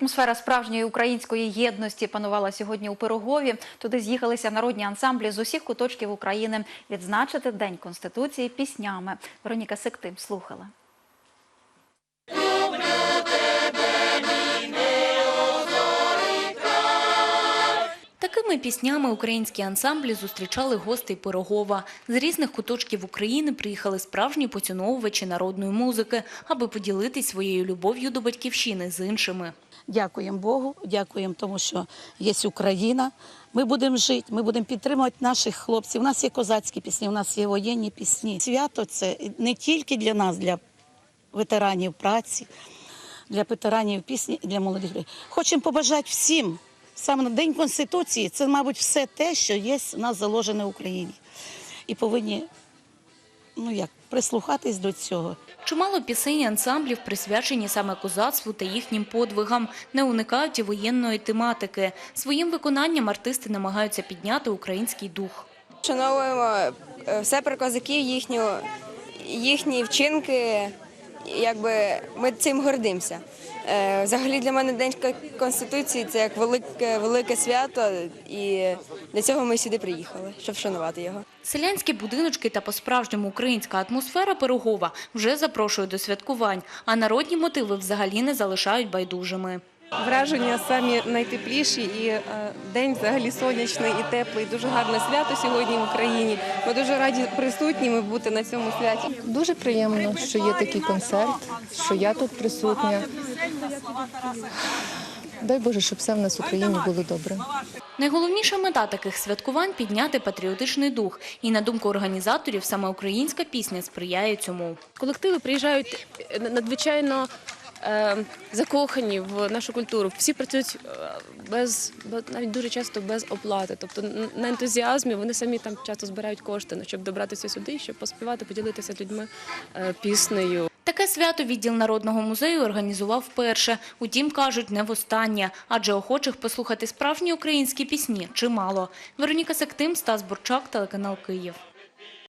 Атмосфера справжньої української єдності панувала сьогодні у Пирогові. Туди з'їхалися народні ансамблі з усіх куточків України відзначити День Конституції піснями. Вероніка Сектим слухала. Такими піснями українські ансамблі зустрічали гостей Пирогова. З різних куточків України приїхали справжні поціновувачі народної музики, аби поділитись своєю любов'ю до батьківщини з іншими. Дякуємо Богу, дякуємо тому, що є Україна. Ми будемо жити, ми будемо підтримувати наших хлопців. У нас є козацькі пісні, у нас є воєнні пісні. Свято це не тільки для нас, для ветеранів праці, для ветеранів пісні, для молодих людей. Хочемо побажати всім. Саме на День Конституції це, мабуть, все те, що є у нас заложене в Україні. І повинні ну як, прислухатись до цього. Чимало пісень і ансамблів присвячені саме козацтву та їхнім подвигам, не уникають і воєнної тематики. Своїм виконанням артисти намагаються підняти український дух. Шановуємо е, все про козаків, їхню, їхні вчинки. Якби ми цим гордимося. Е, Взагалі для мене День Конституції це як велике, велике свято, і для цього ми сюди приїхали, щоб вшанувати його. Селянські будиночки та по-справжньому українська атмосфера Пирогова вже запрошує до святкувань, а народні мотиви взагалі не залишають байдужими. Враження самі найтепліші і е, день взагалі сонячний і теплий. Дуже гарне свято сьогодні в Україні. Ми дуже раді присутніми бути на цьому святі. Дуже приємно, що є такий концерт, що я тут присутня. Дай Боже, щоб все в нас в Україні було добре. Найголовніша мета таких святкувань – підняти патріотичний дух. І, на думку організаторів, саме українська пісня сприяє цьому. колективи приїжджають е, надзвичайно закохані в нашу культуру. Всі працюють е, без навіть дуже часто без оплати. Тобто на ентузіазмі вони самі там часто збирають кошти, ну, щоб добратися сюди, щоб поспівати, поділитися з людьми е, піснею. Таке свято відділ Народного музею організував вперше. Утім, кажуть, не востаннє, адже охочих послухати справжні українські пісні чимало. Вероніка Сектим, Стас Бурчак, телеканал Київ.